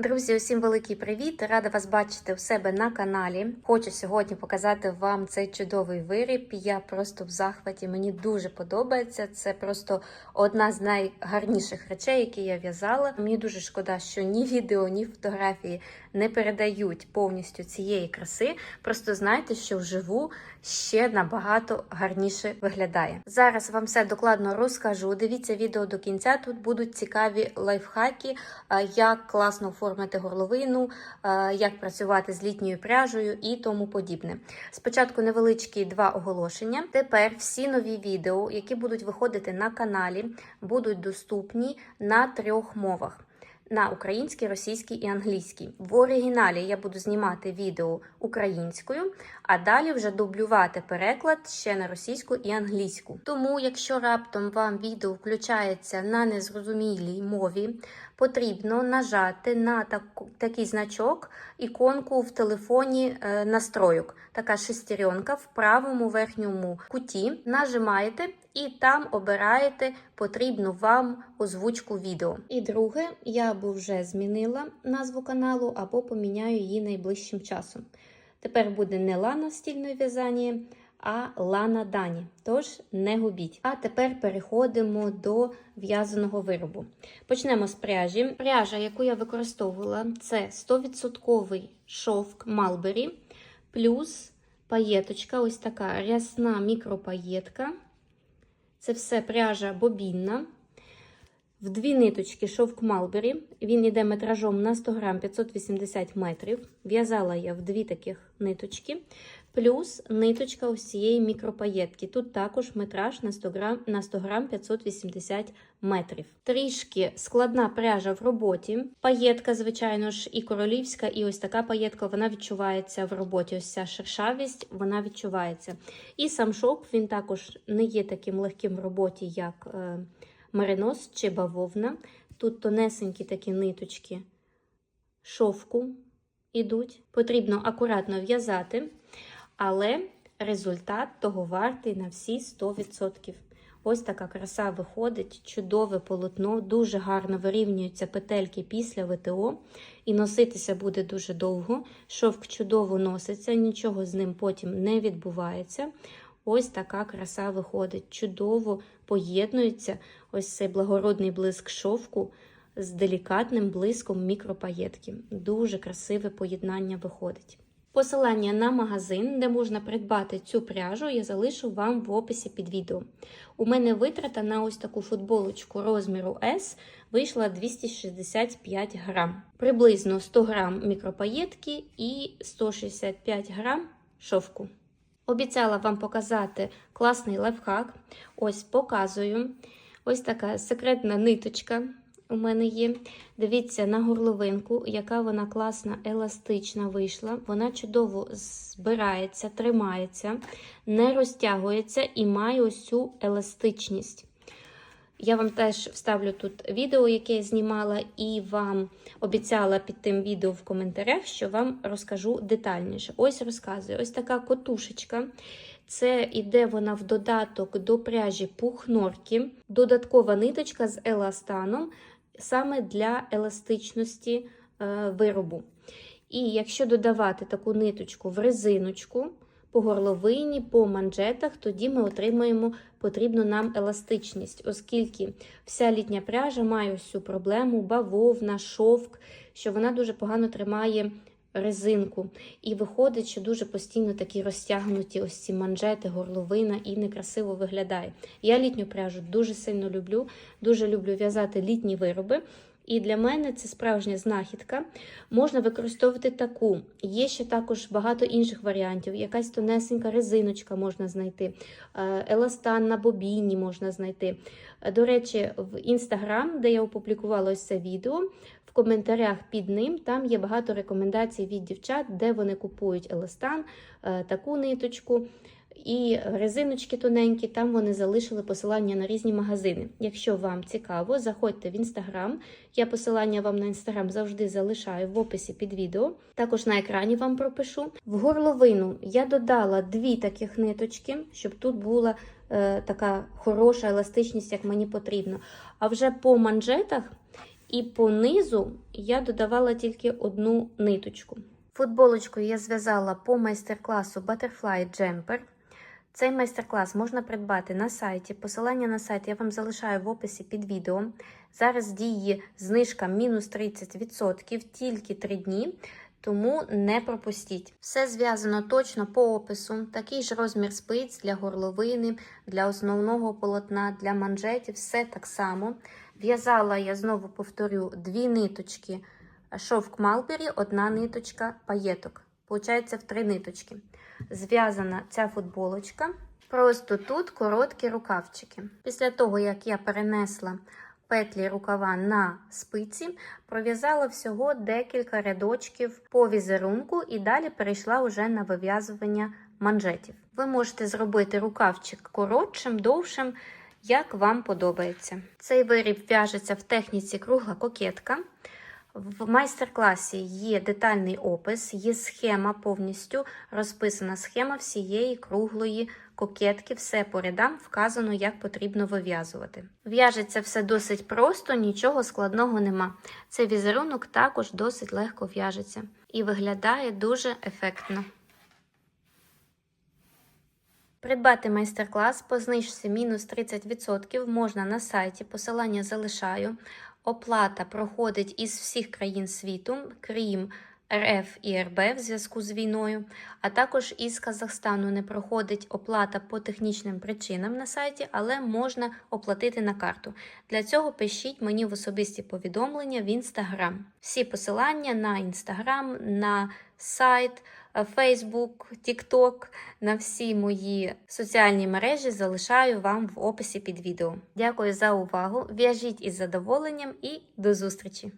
Друзі, усім великий привіт! Рада вас бачити у себе на каналі. Хочу сьогодні показати вам цей чудовий виріб. Я просто в захваті. Мені дуже подобається. Це просто одна з найгарніших речей, які я в'язала. Мені дуже шкода, що ні відео, ні фотографії не передають повністю цієї краси. Просто знайте, що вживу ще набагато гарніше виглядає. Зараз вам все докладно розкажу. Дивіться відео до кінця. Тут будуть цікаві лайфхаки, як класно оформити горловину, як працювати з літньою пряжею і тому подібне. Спочатку невеличкі два оголошення. Тепер всі нові відео, які будуть виходити на каналі, будуть доступні на трьох мовах. На українській, російській і англійській. В оригіналі я буду знімати відео українською, а далі вже дублювати переклад ще на російську і англійську. Тому, якщо раптом вам відео включається на незрозумілій мові, потрібно нажати на такий значок, іконку в телефоні е, настройок. Така шестеренка в правому верхньому куті. Нажимаєте і там обираєте потрібну вам озвучку відео. І друге, я або вже змінила назву каналу, або поміняю її найближчим часом. Тепер буде не Лана стільне в'язання, а Лана Дані. Тож не губіть. А тепер переходимо до в'язаного виробу. Почнемо з пряжі. Пряжа, яку я використовувала, це 100% шовк Малбері, плюс паєточка, ось така рясна мікропаєтка. Це все пряжа бобінна. В дві ниточки шовк Малбері. Він йде метражом на 100 грам 580 метрів. В'язала я в дві таких ниточки. Плюс ниточка ось цієї мікропаєтки. Тут також метраж на 100 грам, на 100 грам 580 метрів. Трішки складна пряжа в роботі. Паєтка, звичайно ж, і королівська, і ось така паєтка, вона відчувається в роботі. Ось ця шершавість, вона відчувається. І сам шовк, він також не є таким легким в роботі, як е, меринос чи бавовна. Тут тонесенькі такі ниточки шовку ідуть. Потрібно акуратно в'язати, але результат того вартий на всі 100%. Ось така краса виходить, чудове полотно, дуже гарно вирівнюються петельки після ВТО, і носитися буде дуже довго. Шовк чудово носиться, нічого з ним потім не відбувається. Ось така краса виходить. Чудово поєднується ось цей благородний блиск шовку з делікатним блиском мікропаєтки. Дуже красиве поєднання виходить. Посилання на магазин, де можна придбати цю пряжу, я залишу вам в описі під відео. У мене витрата на ось таку футболочку розміру S вийшла 265 грам. Приблизно 100 грам мікропаєтки і 165 грам шовку. Обіцяла вам показати класний лайфхак. Ось показую. Ось така секретна ниточка у мене є. Дивіться на горловинку, яка вона класна, еластична вийшла. Вона чудово збирається, тримається, не розтягується і має ось цю еластичність. Я вам теж вставлю тут відео, яке я знімала, і вам обіцяла під тим відео в коментарях, що вам розкажу детальніше. Ось розказую: ось така котушечка. Це іде вона в додаток до пряжі пух-норки, додаткова ниточка з еластаном, саме для еластичності е, виробу. І якщо додавати таку ниточку в резиночку, по горловині, по манжетах, тоді ми отримаємо потрібну нам еластичність, оскільки вся літня пряжа має ось проблему, бавовна, шовк, що вона дуже погано тримає резинку. І виходить, що дуже постійно такі розтягнуті ось ці манжети, горловина і некрасиво виглядає. Я літню пряжу дуже сильно люблю, дуже люблю в'язати літні вироби. І для мене це справжня знахідка. Можна використовувати таку. Є ще також багато інших варіантів. Якась тонесенька резиночка можна знайти, е, еластан на бобіні можна знайти. До речі, в інстаграм, де я опублікувала ось це відео, в коментарях під ним там є багато рекомендацій від дівчат, де вони купують еластан, е, таку ниточку. І резиночки тоненькі, там вони залишили посилання на різні магазини. Якщо вам цікаво, заходьте в інстаграм. Я посилання вам на інстаграм завжди залишаю в описі під відео. Також на екрані вам пропишу. В горловину я додала дві таких ниточки, щоб тут була е, така хороша еластичність, як мені потрібно. А вже по манжетах І по низу я додавала тільки одну ниточку. Футболочку я зв'язала по майстер-класу Butterfly Jumper. Цей майстер-клас можна придбати на сайті. Посилання на сайт я вам залишаю в описі під відео. Зараз діє знижка мінус 30% тільки 3 дні, тому не пропустіть. Все зв'язано точно по опису. Такий ж розмір спиць для горловини, для основного полотна, для манжетів, все так само. В'язала я знову повторю дві ниточки шовк Малбері, одна ниточка паєток. Получається в три ниточки. Зв'язана ця футболочка. Просто тут короткі рукавчики. Після того, як я перенесла петлі рукава на спиці, пров'язала всього декілька рядочків по візерунку і далі перейшла вже на вив'язування манжетів. Ви можете зробити рукавчик коротшим, довшим, як вам подобається. Цей виріб в'яжеться в техніці кругла кокетка. В майстер-класі є детальний опис, є схема повністю розписана схема всієї круглої кокетки, все по рядам вказано, як потрібно вив'язувати. В'яжеться все досить просто, нічого складного нема. Цей візерунок також досить легко в'яжеться і виглядає дуже ефектно. Придбати майстер-клас по знижці мінус 30% можна на сайті, посилання залишаю. Оплата проходить із всіх країн світу, крім РФ і РБ в зв'язку з війною, а також із Казахстану не проходить оплата по технічним причинам на сайті, але можна оплатити на карту. Для цього пишіть мені в особисті повідомлення в інстаграм. Всі посилання на інстаграм, на сайт. Facebook, TikTok, на всі мої соціальні мережі залишаю вам в описі під відео. Дякую за увагу! В'яжіть із задоволенням і до зустрічі!